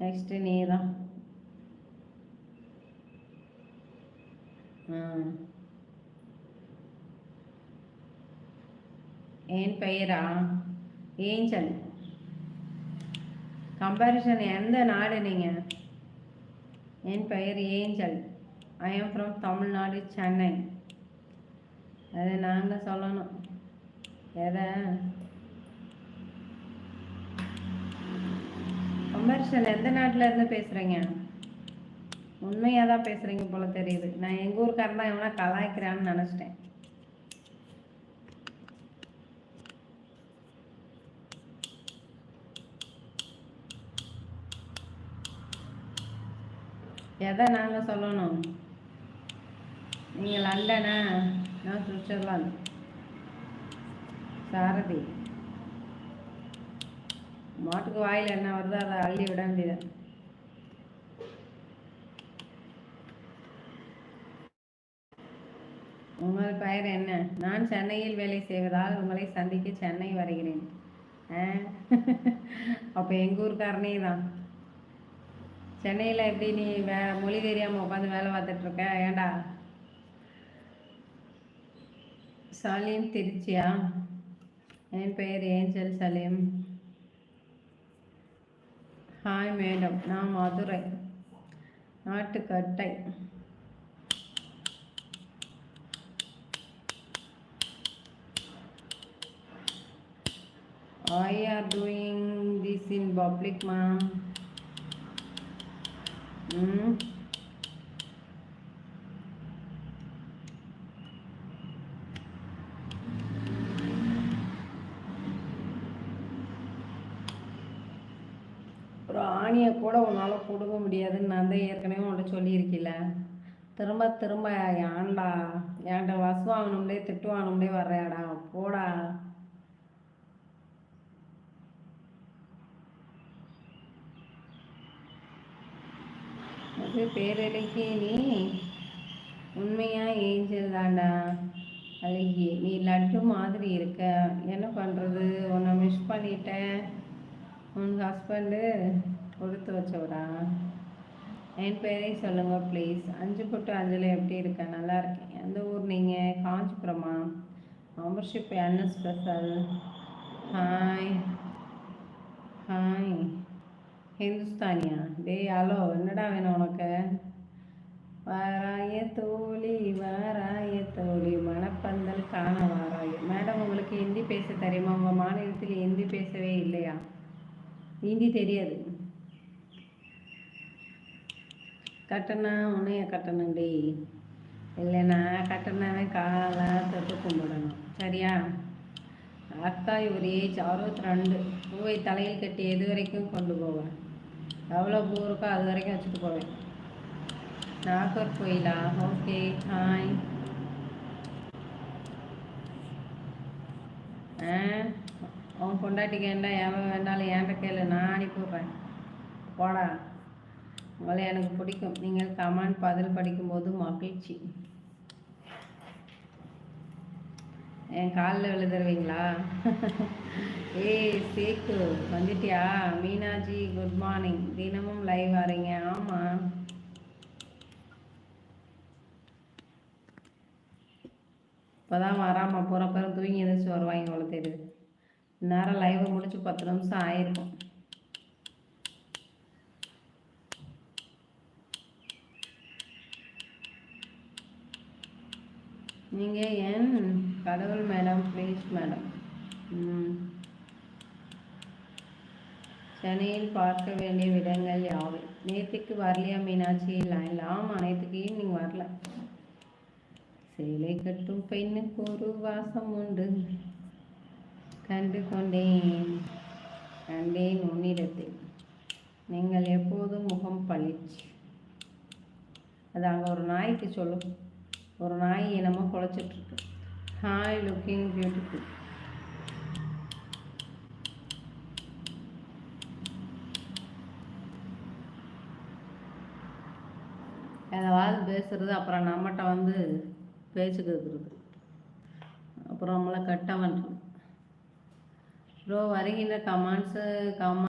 Next நீ தான் என் பெயரா? ஏஞ்சல் கம்பாரிசன் எந்த நாடு நீங்கள் என் பெயர் Angel I am from Tamil Nadu Chennai. அதை நாங்கள் சொல்லணும். எதை? கம்பேரிசன் எந்த நாட்டில் இருந்து பேசுகிறீங்க உண்மையாக தான் பேசுகிறீங்க போல தெரியுது. நான் எங்கள் ஊருக்காரன் தான் எவனா கலாய்க்கிறான்னு நினச்சிட்டேன். எதை நாங்கள் சொல்லணும்? நீங்கள் லண்டனா? நான் சுவிட்சர்லாந்து. சாரதி. மாட்டுக்கு வாயில் என்ன வருதோ அதை அள்ளி விட வேண்டியது. உங்கள் பெயர் என்ன? நான் சென்னையில் வேலை செய்வதால் உங்களை சந்திக்க சென்னை வருகிறேன். அப்போ எங்கள் ஊருக்காரனே தான். சென்னையில் எப்படி நீ வே மொழி தெரியாமல் உட்காந்து வேலை பார்த்துட்ருக்க ஏண்டா? சலீம் திருச்சியா? என் பெயர் ஏஞ்சல் சலீம். ஹாய் மேடம் நான் Madurai. நாட்டுக்கட்டை. I are doing this in public ma'am ம் சாமியை கூட உன்னால் கொடுக்க முடியாதுன்னு நான் தான் ஏற்கனவே உன்ட்ட சொல்லியிருக்கல திரும்ப திரும்ப ஏன்டா? ஏன்டா வசு வாங்கணும்லே திட்டு வாங்கணும்லே வர்றையாடா? போடா. அது பேரழகி நீ. உண்மையா ஏஞ்சல் தாண்டா அழகி நீ லட்டு மாதிரி இருக்க. என்ன பண்ணுறது உன்னை மிஸ் பண்ணிட்டேன். உன் ஹஸ்பண்டு கொடுத்து வச்சவரா? என் பேரையும் சொல்லுங்கள் ப்ளீஸ் அஞ்சு பொட்டு அஞ்சலி எப்படி இருக்கேன் நல்லா இருக்கேன் எந்த ஊர் நீங்கள் காஞ்சிபுரமா? மெம்பர்ஷிப் என்ன ஸ்பெஷல் ஹாய் ஹாய் ஹிந்துஸ்தானியா? டேய் ஹலோ என்னடா வேணும் உனக்கு? வாராய தோழி வாராய தோழி. மணப்பந்தல் காண வாராய. மேடம் உங்களுக்கு ஹிந்தி பேச தெரியுமா? உங்கள் மாநிலத்தில் ஹிந்தி பேசவே இல்லையா? ஹிந்தி தெரியாது. கட்டணா உன்னைய கட்டணும் டே இல்லைண்ணா கட்டணாவே காலாக தொட்டு கும்பிடணும். சரியா? அக்கா இவர் ஏஜ் அறுபத்தி ரெண்டு பூவை தலையில் கட்டி எது வரைக்கும் கொண்டு போவேன் எவ்வளோ பூ இருக்கோ அது வரைக்கும் வச்சுட்டு போவேன். நாகூர் கோயிலா? Okay hi. ஆ? உன் பொண்டாட்டிக்கு என்ன எவன் வேண்டாலும் ஏன்ட்ட கேளு நான் அனுப்பிவிட்றேன் போடா. உங்களை எனக்கு பிடிக்கும். நீங்கள் கமெண்ட் பதில் படிக்கும்போது மகிழ்ச்சி. என் காலில் விழுதுருவீங்களா ஏய் சேக்கு வந்துட்டியா? மீனாஜி குட் மார்னிங் தினமும் லைவ் வரீங்க ஆமாம் இப்போதான் வராமல் போகிற பேரும் தூங்கி எதிர்த்து வருவாங்க அவ்வளோ தெரியுது. நேரம் லைவை முடிச்சு பத்து நிமிஷம் ஆயிருக்கும். நீங்கள் ஏன் கடவுள் மேடம் ப்ளீஸ் மேடம். சென்னையில் பார்க்க வேண்டிய விடங்கள் யாவை? நேற்றுக்கு வரலையா மீனாட்சி? இல்லை ஆமாம் நேற்றுக்கு ஈவினிங் வரல. சேலை கட்டும் பெண்ணுக்கு ஒரு வாசம் உண்டு. கண்டு கொண்டேன் கண்டேன் உன்னிடத்தில். நீங்கள் எப்போதும் முகம் பழிச்சு அது அங்கே ஒரு நாய்க்கு சொல்லும். ஒரு நாய் என்னமோ குலைச்சிட்ருக்கு ஹாய் லுக்கிங் பியூட்டிஃபுல் ஏதாவது பேசுறது அப்புறம் நம்மகிட்ட வந்து பேச்சு கேட்குறது அப்புறம் நம்மளை கட்ட பண்ணுறோம் ப்ரோ வருகின்ற கமெண்ட்ஸு கமெண்ட்